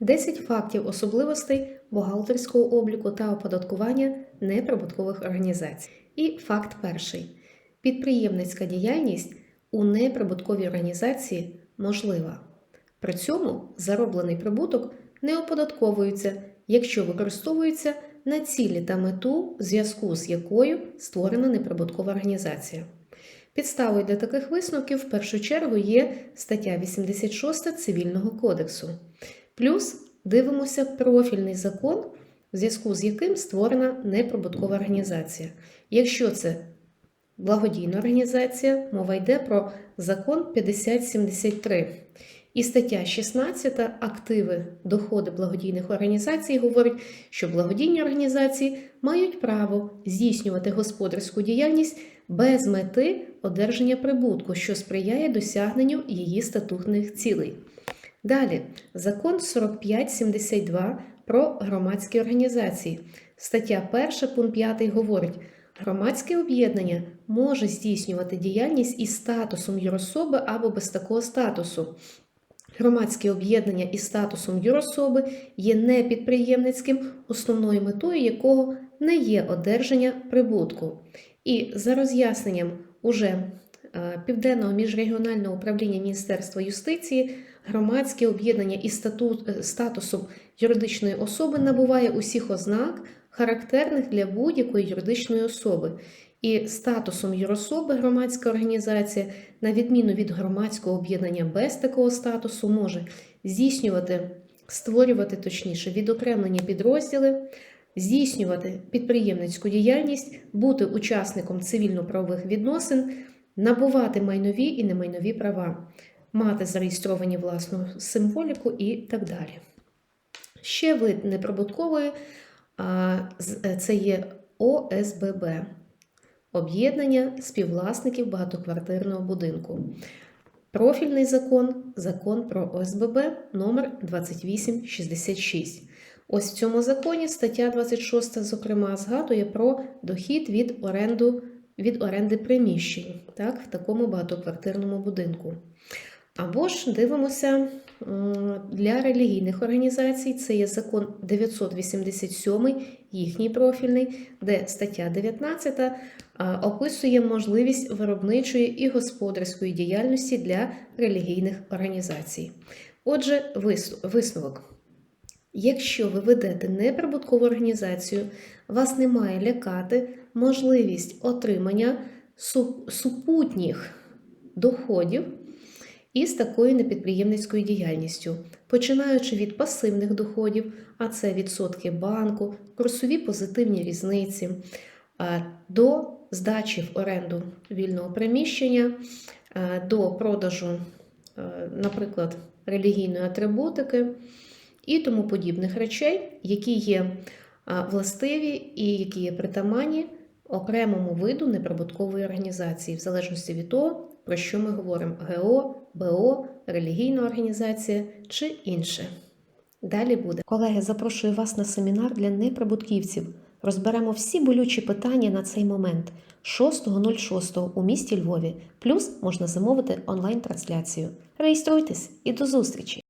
10 фактів особливостей бухгалтерського обліку та оподаткування неприбуткових організацій. І факт перший: підприємницька діяльність у неприбутковій організації можлива. При цьому зароблений прибуток не оподатковується, якщо використовується на цілі та мету, в зв'язку з якою створена неприбуткова організація. Підставою для таких висновків в першу чергу є стаття 86 Цивільного кодексу. Плюс дивимося профільний закон, в зв'язку з яким створена неприбуткова організація. Якщо це благодійна організація, мова йде про закон 5073. І стаття 16 активи, доходи благодійних організацій говорить, що благодійні організації мають право здійснювати господарську діяльність без мети одержання прибутку, що сприяє досягненню її статутних цілей. Далі, закон 4572 про громадські організації. Стаття 1, пункт 5 говорить, громадське об'єднання може здійснювати діяльність із статусом юрособи або без такого статусу. Громадське об'єднання із статусом юрособи є непідприємницьким, основною метою якого не є одержання прибутку. І за роз'ясненням уже е, Південного міжрегіонального управління Міністерства юстиції громадське об'єднання із е, статусом юридичної особи набуває усіх ознак, характерних для будь-якої юридичної особи. І статусом юрособи громадська організація, на відміну від громадського об'єднання без такого статусу, може здійснювати, створювати точніше відокремлені підрозділи, здійснювати підприємницьку діяльність, бути учасником цивільно-правових відносин, набувати майнові і немайнові права, мати зареєстровані власну символіку і так далі. Ще вид неприбуткової е, це є ОСББ об'єднання співвласників багатоквартирного будинку. Профільний закон закон про ОСББ номер 2866. Ось в цьому законі стаття 26, зокрема, згадує про дохід від оренду від оренди приміщень так, в такому багатоквартирному будинку. Або ж дивимося для релігійних організацій, це є закон 987, їхній профільний, де стаття 19 описує можливість виробничої і господарської діяльності для релігійних організацій. Отже, висновок. Якщо ви ведете неприбуткову організацію, вас не має лякати можливість отримання супутніх доходів із такою непідприємницькою діяльністю, починаючи від пасивних доходів, а це відсотки банку, курсові позитивні різниці, до здачі в оренду вільного приміщення, до продажу, е, наприклад, релігійної атрибутики і тому подібних речей, які є властиві і які є притаманні окремому виду неприбуткової організації, в залежності від того, про що ми говоримо: ГО, БО, релігійна організація чи інше. Далі буде. Колеги, запрошую вас на семінар для неприбутківців. Розберемо всі болючі питання на цей момент 6.06 у місті Львові. Плюс можна замовити онлайн-трансляцію. Реєструйтесь і до зустрічі!